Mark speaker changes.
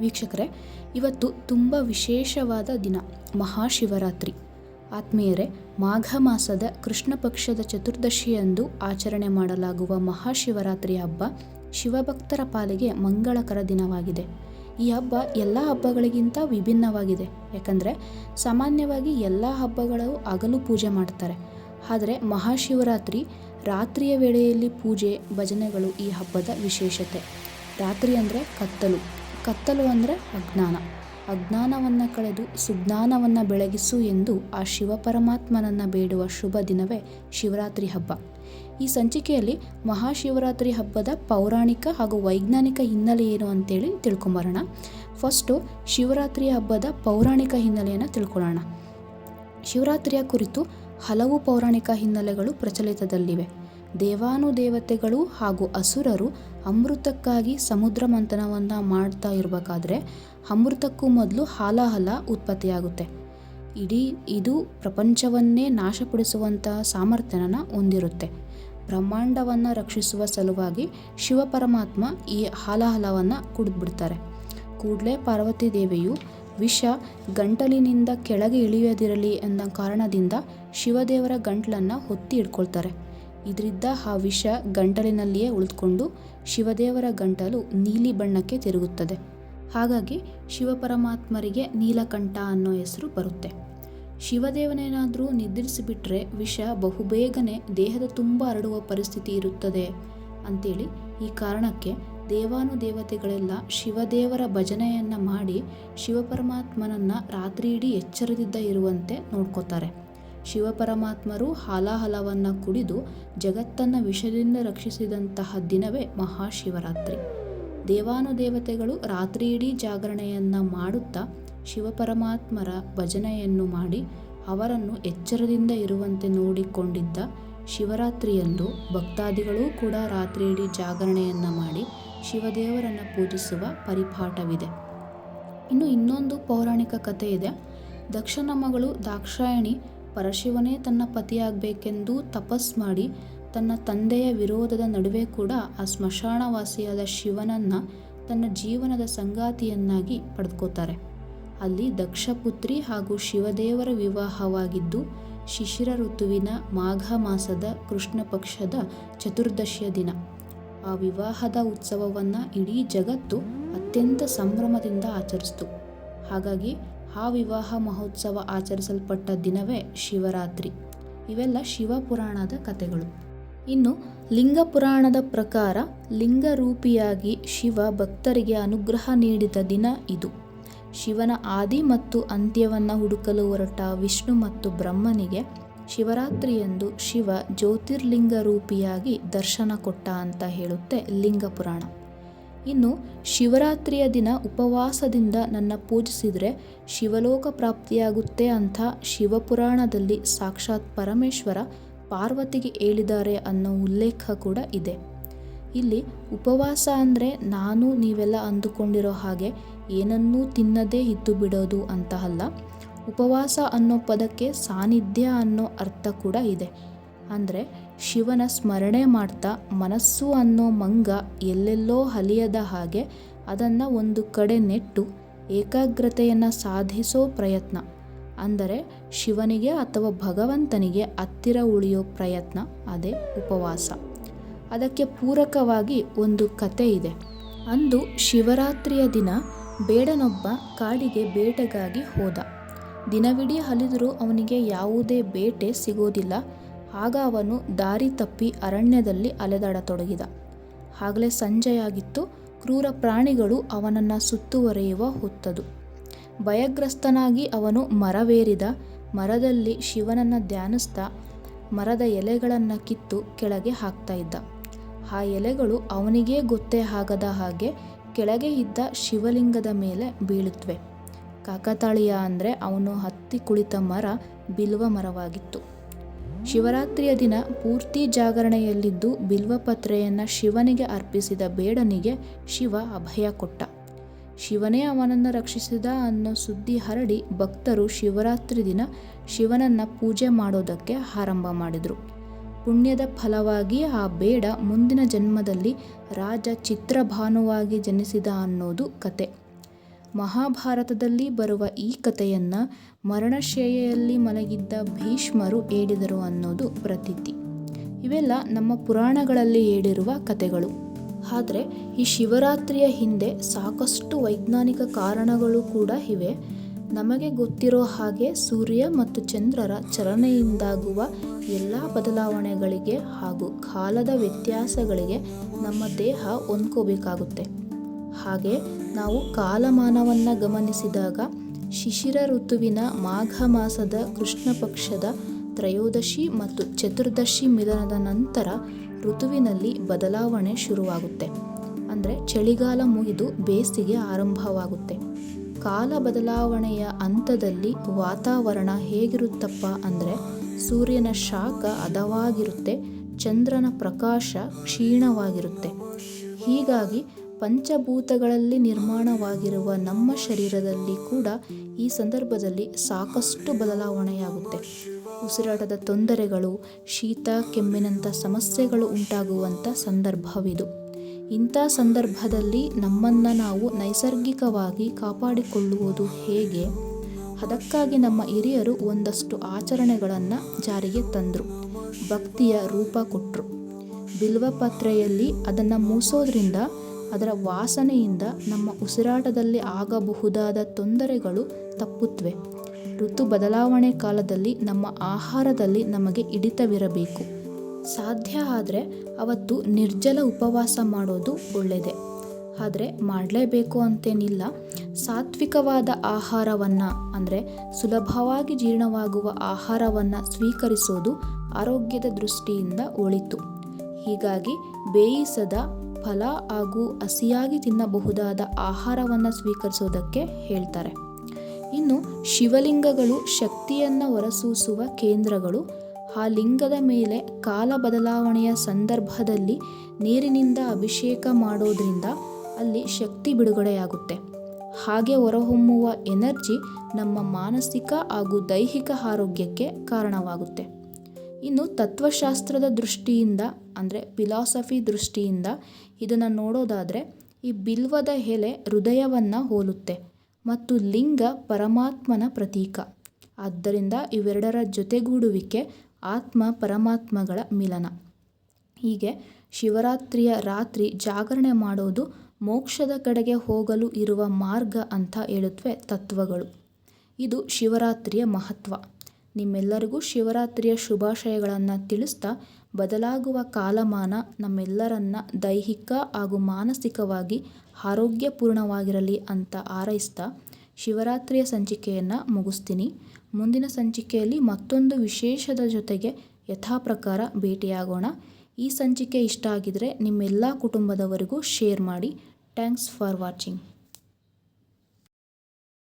Speaker 1: ವೀಕ್ಷಕರೇ, ಇವತ್ತು ತುಂಬ ವಿಶೇಷವಾದ ದಿನ, ಮಹಾಶಿವರಾತ್ರಿ. ಆತ್ಮೀಯರೇ, ಮಾಘ ಮಾಸದ ಕೃಷ್ಣ ಪಕ್ಷದ ಚತುರ್ದಶಿಯಂದು ಆಚರಣೆ ಮಾಡಲಾಗುವ ಮಹಾಶಿವರಾತ್ರಿ ಹಬ್ಬ ಶಿವಭಕ್ತರ ಪಾಲಿಗೆ ಮಂಗಳಕರ ದಿನವಾಗಿದೆ. ಈ ಹಬ್ಬ ಎಲ್ಲ ಹಬ್ಬಗಳಿಗಿಂತ ವಿಭಿನ್ನವಾಗಿದೆ. ಯಾಕಂದರೆ, ಸಾಮಾನ್ಯವಾಗಿ ಎಲ್ಲ ಹಬ್ಬಗಳು ಹಗಲು ಪೂಜೆ ಮಾಡ್ತಾರೆ. ಆದರೆ, ಮಹಾಶಿವರಾತ್ರಿ ರಾತ್ರಿಯ ವೇಳೆಯಲ್ಲಿ ಪೂಜೆ, ಭಜನೆಗಳು ಈ ಹಬ್ಬದ ವಿಶೇಷತೆ. ರಾತ್ರಿ ಅಂದರೆ ಕತ್ತಲು. ಕತ್ತಲು ಅಂದರೆ ಅಜ್ಞಾನ. ಅಜ್ಞಾನವನ್ನು ಕಳೆದು ಸುಜ್ಞಾನವನ್ನು ಬೆಳಗಿಸು ಎಂದು ಆ ಶಿವಪರಮಾತ್ಮನನ್ನು ಬೇಡುವ ಶುಭ ದಿನವೇ ಶಿವರಾತ್ರಿ ಹಬ್ಬ. ಈ ಸಂಚಿಕೆಯಲ್ಲಿ ಮಹಾಶಿವರಾತ್ರಿ ಹಬ್ಬದ ಪೌರಾಣಿಕ ಹಾಗೂ ವೈಜ್ಞಾನಿಕ ಹಿನ್ನೆಲೆ ಏನು ಅಂತೇಳಿ ತಿಳ್ಕೊಂಬರೋಣ. ಫಸ್ಟು ಶಿವರಾತ್ರಿ ಹಬ್ಬದ ಪೌರಾಣಿಕ ಹಿನ್ನೆಲೆಯನ್ನು ತಿಳ್ಕೊಳ್ಳೋಣ. ಶಿವರಾತ್ರಿಯ ಕುರಿತು ಹಲವು ಪೌರಾಣಿಕ ಹಿನ್ನೆಲೆಗಳು ಪ್ರಚಲಿತದಲ್ಲಿವೆ. ದೇವಾನುದೇವತೆಗಳು ಹಾಗೂ ಅಸುರರು ಅಮೃತಕ್ಕಾಗಿ ಸಮುದ್ರ ಮಂಥನವನ್ನು ಮಾಡ್ತಾ ಇರಬೇಕಾದ್ರೆ ಅಮೃತಕ್ಕೂ ಮೊದಲು ಹಾಲಹಲ ಉತ್ಪತ್ತಿಯಾಗುತ್ತೆ. ಇಡೀ ಇದು ಪ್ರಪಂಚವನ್ನೇ ನಾಶಪಡಿಸುವಂತಹ ಸಾಮರ್ಥ್ಯನ ಹೊಂದಿರುತ್ತೆ. ಬ್ರಹ್ಮಾಂಡವನ್ನು ರಕ್ಷಿಸುವ ಸಲುವಾಗಿ ಶಿವಪರಮಾತ್ಮ ಈ ಹಾಲಹಲವನ್ನು ಕುಡಿದ್ಬಿಡ್ತಾರೆ. ಕೂಡಲೇ ಪಾರ್ವತಿ ದೇವಿಯು ವಿಷ ಗಂಟಲಿನಿಂದ ಕೆಳಗೆ ಇಳಿಯದಿರಲಿ ಎಂದ ಕಾರಣದಿಂದ ಶಿವದೇವರ ಗಂಟಲನ್ನು ಹೊತ್ತಿ ಇಟ್ಕೊಳ್ತಾರೆ ಇದರಿಂದ ಆ ವಿಷ ಗಂಟಲಿನಲ್ಲಿಯೇ ಉಳಿದುಕೊಂಡು ಶಿವದೇವರ ಗಂಟಲು ನೀಲಿ ಬಣ್ಣಕ್ಕೆ ತಿರುಗುತ್ತದೆ. ಹಾಗಾಗಿ ಶಿವಪರಮಾತ್ಮರಿಗೆ ನೀಲಕಂಠ ಅನ್ನೋ ಹೆಸರು ಬರುತ್ತೆ. ಶಿವದೇವನೇನಾದರೂ ನಿದ್ರಿಸಿಬಿಟ್ರೆ ವಿಷ ಬಹುಬೇಗನೆ ದೇಹದ ತುಂಬ ಹರಡುವ ಪರಿಸ್ಥಿತಿ ಇರುತ್ತದೆ ಅಂತೇಳಿ ಈ ಕಾರಣಕ್ಕೆ ದೇವಾನುದೇವತೆಗಳೆಲ್ಲ ಶಿವದೇವರ ಭಜನೆಯನ್ನು ಮಾಡಿ ಶಿವಪರಮಾತ್ಮನನ್ನು ರಾತ್ರಿ ಇಡೀ ಎಚ್ಚರದಿಂದ ಇರುವಂತೆ ನೋಡ್ಕೋತಾರೆ. ಶಿವಪರಮಾತ್ಮರು ಹಾಲಾಹಲವನ್ನು ಕುಡಿದು ಜಗತ್ತನ್ನು ವಿಷದಿಂದ ರಕ್ಷಿಸಿದಂತಹ ದಿನವೇ ಮಹಾಶಿವರಾತ್ರಿ. ದೇವಾನುದೇವತೆಗಳು ರಾತ್ರಿಯಿಡೀ ಜಾಗರಣೆಯನ್ನು ಮಾಡುತ್ತಾ ಶಿವಪರಮಾತ್ಮರ ಭಜನೆಯನ್ನು ಮಾಡಿ ಅವರನ್ನು ಎಚ್ಚರದಿಂದ ಇರುವಂತೆ ನೋಡಿಕೊಂಡಿದ್ದ ಶಿವರಾತ್ರಿಯಂದು ಭಕ್ತಾದಿಗಳೂ ಕೂಡ ರಾತ್ರಿಯಿಡೀ ಜಾಗರಣೆಯನ್ನು ಮಾಡಿ ಶಿವದೇವರನ್ನು ಪೂಜಿಸುವ ಪರಿಪಾಠವಿದೆ. ಇನ್ನು ಇನ್ನೊಂದು ಪೌರಾಣಿಕ ಕಥೆ ಇದೆ ದಕ್ಷನ ಮಗಳು ದಾಕ್ಷಾಯಣಿ ಪರಶಿವನೇ ತನ್ನ ಪತಿಯಾಗಬೇಕೆಂದು ತಪಸ್ ಮಾಡಿ ತನ್ನ ತಂದೆಯ ವಿರೋಧದ ನಡುವೆ ಕೂಡ ಆ ಸ್ಮಶಾನವಾಸಿಯಾದ ಶಿವನನ್ನು ತನ್ನ ಜೀವನದ ಸಂಗಾತಿಯನ್ನಾಗಿ ಪಡೆದುಕೋತಾರೆ ಅಲ್ಲಿ ದಕ್ಷಪುತ್ರಿ ಹಾಗೂ ಶಿವದೇವರ ವಿವಾಹವಾಗಿದ್ದು, ಶಿಶಿರ ಋತುವಿನ ಮಾಘ ಮಾಸದ ಕೃಷ್ಣ ಪಕ್ಷದ ಚತುರ್ದಶಿಯ ದಿನ. ಆ ವಿವಾಹದ ಉತ್ಸವವನ್ನು ಇಡೀ ಜಗತ್ತು ಅತ್ಯಂತ ಸಂಭ್ರಮದಿಂದ ಆಚರಿಸ್ತು. ಹಾಗಾಗಿ ಆ ವಿವಾಹ ಮಹೋತ್ಸವ ಆಚರಿಸಲ್ಪಟ್ಟ ದಿನವೇ ಶಿವರಾತ್ರಿ. ಇವೆಲ್ಲ ಶಿವಪುರಾಣದ ಕಥೆಗಳು. ಇನ್ನು ಲಿಂಗ ಪುರಾಣದ ಪ್ರಕಾರ ಲಿಂಗರೂಪಿಯಾಗಿ ಶಿವ ಭಕ್ತರಿಗೆ ಅನುಗ್ರಹ ನೀಡಿದ ದಿನ ಇದು. ಶಿವನ ಆದಿ ಮತ್ತು ಅಂತ್ಯವನ್ನು ಹುಡುಕಲು ಹೊರಟ ವಿಷ್ಣು ಮತ್ತು ಬ್ರಹ್ಮನಿಗೆ ಶಿವರಾತ್ರಿಯಂದು ಶಿವ ಜ್ಯೋತಿರ್ಲಿಂಗ ರೂಪಿಯಾಗಿ ದರ್ಶನ ಕೊಟ್ಟ ಅಂತ ಹೇಳುತ್ತೆ ಲಿಂಗ ಪುರಾಣ ಇನ್ನು ಶಿವರಾತ್ರಿಯ ದಿನ ಉಪವಾಸದಿಂದ ನನ್ನ ಪೂಜಿಸಿದರೆ ಶಿವಲೋಕ ಪ್ರಾಪ್ತಿಯಾಗುತ್ತೆ ಅಂತ ಶಿವಪುರಾಣದಲ್ಲಿ ಸಾಕ್ಷಾತ್ ಪರಮೇಶ್ವರ ಪಾರ್ವತಿಗೆ ಹೇಳಿದ್ದಾರೆ ಅನ್ನೋ ಉಲ್ಲೇಖ ಕೂಡ ಇದೆ. ಇಲ್ಲಿ ಉಪವಾಸ ಅಂದರೆ ನಾನು ನೀವೆಲ್ಲ ಅಂದುಕೊಂಡಿರೋ ಹಾಗೆ ಏನನ್ನೂ ತಿನ್ನದೇ ಇದ್ದು ಬಿಡೋದು ಅಂತ ಅಲ್ಲ, ಉಪವಾಸ ಅನ್ನೋ ಪದಕ್ಕೆ ಸಾನ್ನಿಧ್ಯ ಅನ್ನೋ ಅರ್ಥ ಕೂಡ ಇದೆ. ಅಂದರೆ ಶಿವನ ಸ್ಮರಣೆ ಮಾಡ್ತಾ ಮನಸ್ಸು ಅನ್ನೋ ಮಂಗ ಎಲ್ಲೆಲ್ಲೋ ಹಲಿಯದ ಹಾಗೆ ಅದನ್ನು ಒಂದು ಕಡೆ ನೆಟ್ಟು ಏಕಾಗ್ರತೆಯನ್ನು ಸಾಧಿಸೋ ಪ್ರಯತ್ನ. ಅಂದರೆ ಶಿವನಿಗೆ ಅಥವಾ ಭಗವಂತನಿಗೆ ಹತ್ತಿರ ಉಳಿಯೋ ಪ್ರಯತ್ನ, ಅದೇ ಉಪವಾಸ. ಅದಕ್ಕೆ ಪೂರಕವಾಗಿ ಒಂದು ಕತೆ ಇದೆ. ಅಂದು ಶಿವರಾತ್ರಿಯ ದಿನ ಬೇಡನೊಬ್ಬ ಕಾಡಿಗೆ ಬೇಟೆಗಾಗಿ ಹೋದ. ದಿನವಿಡೀ ಹಲಿದರೂ ಅವನಿಗೆ ಯಾವುದೇ ಬೇಟೆ ಸಿಗೋದಿಲ್ಲ. ಆಗ ಅವನು ದಾರಿ ತಪ್ಪಿ ಅರಣ್ಯದಲ್ಲಿ ಅಲೆದಾಡತೊಡಗಿದ. ಆಗಲೇ ಸಂಜೆಯಾಗಿತ್ತು, ಕ್ರೂರ ಪ್ರಾಣಿಗಳು ಅವನನ್ನು ಸುತ್ತುವರೆಯುವ ಹೊತ್ತದು. ಭಯಗ್ರಸ್ತನಾಗಿ ಅವನು ಮರವೇರಿದ, ಮರದಲ್ಲಿ ಶಿವನನ್ನು ಧ್ಯಾನಿಸ್ತಾ ಮರದ ಎಲೆಗಳನ್ನು ಕಿತ್ತು ಕೆಳಗೆ ಹಾಕ್ತಾ ಇದ್ದ. ಆ ಎಲೆಗಳು ಅವನಿಗೇ ಗೊತ್ತೇ ಆಗದ ಹಾಗೆ ಕೆಳಗೆ ಇದ್ದ ಶಿವಲಿಂಗದ ಮೇಲೆ ಬೀಳುತ್ತವೆ ಕಾಕತಾಳೀಯ ಅಂದರೆ ಅವನು ಹತ್ತಿ ಕುಳಿತ ಮರ ಬಿಲ್ವ ಮರವಾಗಿತ್ತು. ಶಿವರಾತ್ರಿಯ ದಿನ ಪೂರ್ತಿ ಜಾಗರಣೆಯಲ್ಲಿದ್ದು ಬಿಲ್ವಪತ್ರೆಯನ್ನು ಶಿವನಿಗೆ ಅರ್ಪಿಸಿದ ಬೇಡನಿಗೆ ಶಿವ ಅಭಯ ಕೊಟ್ಟ. ಶಿವನೇ ಅವನನ್ನು ರಕ್ಷಿಸಿದ ಅನ್ನೋ ಸುದ್ದಿ ಹರಡಿ ಭಕ್ತರು ಶಿವರಾತ್ರಿ ದಿನ ಶಿವನನ್ನು ಪೂಜೆ ಮಾಡೋದಕ್ಕೆ ಆರಂಭ ಮಾಡಿದರು. ಪುಣ್ಯದ ಫಲವಾಗಿ ಆ ಬೇಡ ಮುಂದಿನ ಜನ್ಮದಲ್ಲಿ ರಾಜ ಚಿತ್ರಭಾನುವಾಗಿ ಜನಿಸಿದ ಅನ್ನೋದು ಕತೆ. ಮಹಾಭಾರತದಲ್ಲಿ ಬರುವ ಈ ಕಥೆಯನ್ನು ಮರಣಶಯ್ಯೆಯಲ್ಲಿ ಮಲಗಿದ್ದ ಭೀಷ್ಮರು ಹೇಳಿದರು ಅನ್ನೋದು ಪ್ರತೀತಿ. ಇವೆಲ್ಲ ನಮ್ಮ ಪುರಾಣಗಳಲ್ಲಿ ಹೇಳಿರುವ ಕಥೆಗಳು. ಆದರೆ ಈ ಶಿವರಾತ್ರಿಯ ಹಿಂದೆ ಸಾಕಷ್ಟು ವೈಜ್ಞಾನಿಕ ಕಾರಣಗಳು ಕೂಡ ಇವೆ. ನಮಗೆ ಗೊತ್ತಿರೋ ಹಾಗೆ ಸೂರ್ಯ ಮತ್ತು ಚಂದ್ರರ ಚಲನೆಯಿಂದಾಗುವ ಎಲ್ಲ ಬದಲಾವಣೆಗಳಿಗೆ ಹಾಗೂ ಕಾಲದ ವ್ಯತ್ಯಾಸಗಳಿಗೆ ನಮ್ಮ ದೇಹ ಹೊಂದ್ಕೋಬೇಕಾಗುತ್ತೆ. ಹಾಗೆ ನಾವು ಕಾಲಮಾನವನ್ನು ಗಮನಿಸಿದಾಗ ಶಿಶಿರ ಋತುವಿನ ಮಾಘ ಮಾಸದ ಕೃಷ್ಣ ಪಕ್ಷದ ತ್ರಯೋದಶಿ ಮತ್ತು ಚತುರ್ದಶಿ ಮಿಲನದ ನಂತರ ಋತುವಿನಲ್ಲಿ ಬದಲಾವಣೆ ಶುರುವಾಗುತ್ತೆ. ಅಂದರೆ ಚಳಿಗಾಲ ಮುಗಿದು ಬೇಸಿಗೆ ಆರಂಭವಾಗುತ್ತೆ. ಕಾಲ ಬದಲಾವಣೆಯ ಹಂತದಲ್ಲಿ ವಾತಾವರಣ ಹೇಗಿರುತ್ತಪ್ಪ ಅಂದರೆ ಸೂರ್ಯನ ಶಾಖ ಹದವಾಗಿರುತ್ತೆ, ಚಂದ್ರನ ಪ್ರಕಾಶ ಕ್ಷೀಣವಾಗಿರುತ್ತೆ. ಹೀಗಾಗಿ ಪಂಚಭೂತಗಳಲ್ಲಿ ನಿರ್ಮಾಣವಾಗಿರುವ ನಮ್ಮ ಶರೀರದಲ್ಲಿ ಕೂಡ ಈ ಸಂದರ್ಭದಲ್ಲಿ ಸಾಕಷ್ಟು ಬದಲಾವಣೆಯಾಗುತ್ತೆ. ಉಸಿರಾಟದ ತೊಂದರೆಗಳು, ಶೀತ, ಕೆಮ್ಮಿನಂಥ ಸಮಸ್ಯೆಗಳು ಉಂಟಾಗುವಂಥ ಸಂದರ್ಭವಿದು. ಇಂಥ ಸಂದರ್ಭದಲ್ಲಿ ನಮ್ಮನ್ನು ನಾವು ನೈಸರ್ಗಿಕವಾಗಿ ಕಾಪಾಡಿಕೊಳ್ಳುವುದು ಹೇಗೆ? ಅದಕ್ಕಾಗಿ ನಮ್ಮ ಹಿರಿಯರು ಒಂದಷ್ಟು ಆಚರಣೆಗಳನ್ನು ಜಾರಿಗೆ ತಂದರು. ಭಕ್ತಿಯ ರೂಪ ಕೊಟ್ಟರು ಬಿಲ್ವಪತ್ರೆಯಲ್ಲಿ ಅದನ್ನು ಮೂಸೋದ್ರಿಂದ ಅದರ ವಾಸನೆಯಿಂದ ನಮ್ಮ ಉಸಿರಾಟದಲ್ಲಿ ಆಗಬಹುದಾದ ತೊಂದರೆಗಳು ತಪ್ಪುತ್ತವೆ ಋತು ಬದಲಾವಣೆ ಕಾಲದಲ್ಲಿ ನಮ್ಮ ಆಹಾರದಲ್ಲಿ ನಮಗೆ ಹಿಡಿತವಿರಬೇಕು. ಸಾಧ್ಯ ಆದರೆ ಅವತ್ತು ನಿರ್ಜಲ ಉಪವಾಸ ಮಾಡೋದು ಒಳ್ಳೆಯದೆ ಆದರೆ ಮಾಡಲೇಬೇಕು ಅಂತೇನಿಲ್ಲ. ಸಾತ್ವಿಕವಾದ ಆಹಾರವನ್ನು, ಅಂದರೆ ಸುಲಭವಾಗಿ ಜೀರ್ಣವಾಗುವ ಆಹಾರವನ್ನು ಸ್ವೀಕರಿಸೋದು ಆರೋಗ್ಯದ ದೃಷ್ಟಿಯಿಂದ ಒಳಿತು. ಹೀಗಾಗಿ ಬೇಯಿಸದ ಫಲ ಹಾಗೂ ಹಸಿಯಾಗಿ ತಿನ್ನಬಹುದಾದ ಆಹಾರವನ್ನು ಸ್ವೀಕರಿಸೋದಕ್ಕೆ ಹೇಳ್ತಾರೆ. ಇನ್ನು ಶಿವಲಿಂಗಗಳು ಶಕ್ತಿಯನ್ನು ಹೊರಸೂಸುವ ಕೇಂದ್ರಗಳು, ಆ ಲಿಂಗದ ಮೇಲೆ ಕಾಲ ಬದಲಾವಣೆಯ ಸಂದರ್ಭದಲ್ಲಿ ನೀರಿನಿಂದ ಅಭಿಷೇಕ ಮಾಡೋದ್ರಿಂದ ಅಲ್ಲಿ ಶಕ್ತಿ ಬಿಡುಗಡೆಯಾಗುತ್ತೆ. ಹಾಗೆ ಹೊರಹೊಮ್ಮುವ ಎನರ್ಜಿ ನಮ್ಮ ಮಾನಸಿಕ ಹಾಗೂ ದೈಹಿಕ ಆರೋಗ್ಯಕ್ಕೆ ಕಾರಣವಾಗುತ್ತೆ. ಇನ್ನು ತತ್ವಶಾಸ್ತ್ರದ ದೃಷ್ಟಿಯಿಂದ, ಅಂದರೆ ಫಿಲಾಸಫಿ ದೃಷ್ಟಿಯಿಂದ ಇದನ್ನು ನೋಡೋದಾದರೆ ಈ ಬಿಲ್ವದ ಎಲೆ ಹೃದಯವನ್ನು ಹೋಲುತ್ತೆ ಮತ್ತು ಲಿಂಗ ಪರಮಾತ್ಮನ ಪ್ರತೀಕ. ಆದ್ದರಿಂದ ಇವೆರಡರ ಜೊತೆಗೂಡುವಿಕೆ ಆತ್ಮ ಪರಮಾತ್ಮಗಳ ಮಿಲನ. ಹೀಗೆ ಶಿವರಾತ್ರಿಯ ರಾತ್ರಿ ಜಾಗರಣೆ ಮಾಡೋದು ಮೋಕ್ಷದ ಕಡೆಗೆ ಹೋಗಲು ಇರುವ ಮಾರ್ಗ ಅಂತ ಹೇಳುತ್ತವೆ ತತ್ವಗಳು. ಇದು ಶಿವರಾತ್ರಿಯ ಮಹತ್ವ. ನಿಮ್ಮೆಲ್ಲರಿಗೂ ಶಿವರಾತ್ರಿಯ ಶುಭಾಶಯಗಳನ್ನು ತಿಳಿಸ್ತಾ ಬದಲಾಗುವ ಕಾಲಮಾನ ನಮ್ಮೆಲ್ಲರನ್ನ ದೈಹಿಕ ಹಾಗೂ ಮಾನಸಿಕವಾಗಿ ಆರೋಗ್ಯಪೂರ್ಣವಾಗಿರಲಿ ಅಂತ ಹಾರೈಸ್ತಾ ಶಿವರಾತ್ರಿಯ ಸಂಚಿಕೆಯನ್ನು ಮುಗಿಸ್ತೀನಿ. ಮುಂದಿನ ಸಂಚಿಕೆಯಲ್ಲಿ ಮತ್ತೊಂದು ವಿಶೇಷದ ಜೊತೆಗೆ ಯಥಾಪ್ರಕಾರ ಭೇಟಿಯಾಗೋಣ. ಈ ಸಂಚಿಕೆ ಇಷ್ಟ ಆಗಿದರೆ ನಿಮ್ಮೆಲ್ಲ ಕುಟುಂಬದವರಿಗೂ ಶೇರ್ ಮಾಡಿ. Thanks for watching.